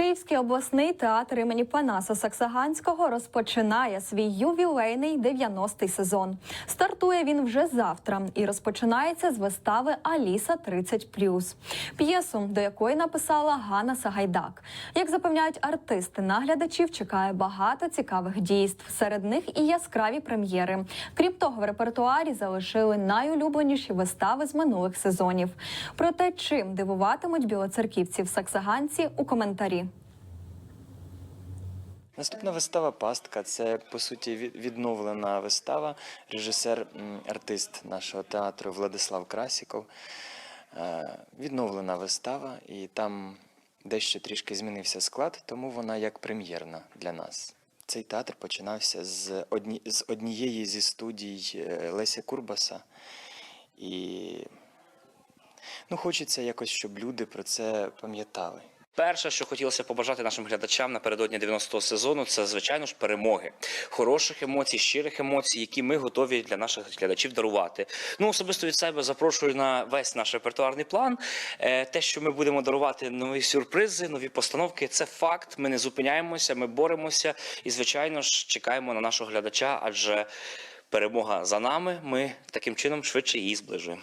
Київський обласний театр імені Панаса Саксаганського розпочинає свій ювілейний 90-й сезон. Стартує він вже завтра і розпочинається з вистави Аліса 30+. П'єсу, до якої написала Ганна Сагайдак. Як запевняють артисти, наглядачів чекає багато цікавих дійств. Серед них і яскраві прем'єри. Крім того, в репертуарі залишили найулюбленіші вистави з минулих сезонів. Про те, чим дивуватимуть білоцерківців саксаганці у коментарі. Наступна вистава Пастка це по суті відновлена вистава. режисер-артист нашого театру Владислав Красіков. Е, Відновлена вистава, і там дещо трішки змінився склад, тому вона як прем'єрна для нас. Цей театр починався з, одні, з однієї зі студій е, Леся Курбаса. І ну, хочеться якось, щоб люди про це пам'ятали. Перше, що хотілося побажати нашим глядачам напередодні 90-го сезону, це звичайно ж перемоги, хороших емоцій, щирих емоцій, які ми готові для наших глядачів дарувати. Ну особисто від себе запрошую на весь наш репертуарний план. Е, Те, що ми будемо дарувати нові сюрпризи, нові постановки, це факт. Ми не зупиняємося, ми боремося і, звичайно ж, чекаємо на нашого глядача, адже перемога за нами. Ми таким чином швидше її зближуємо.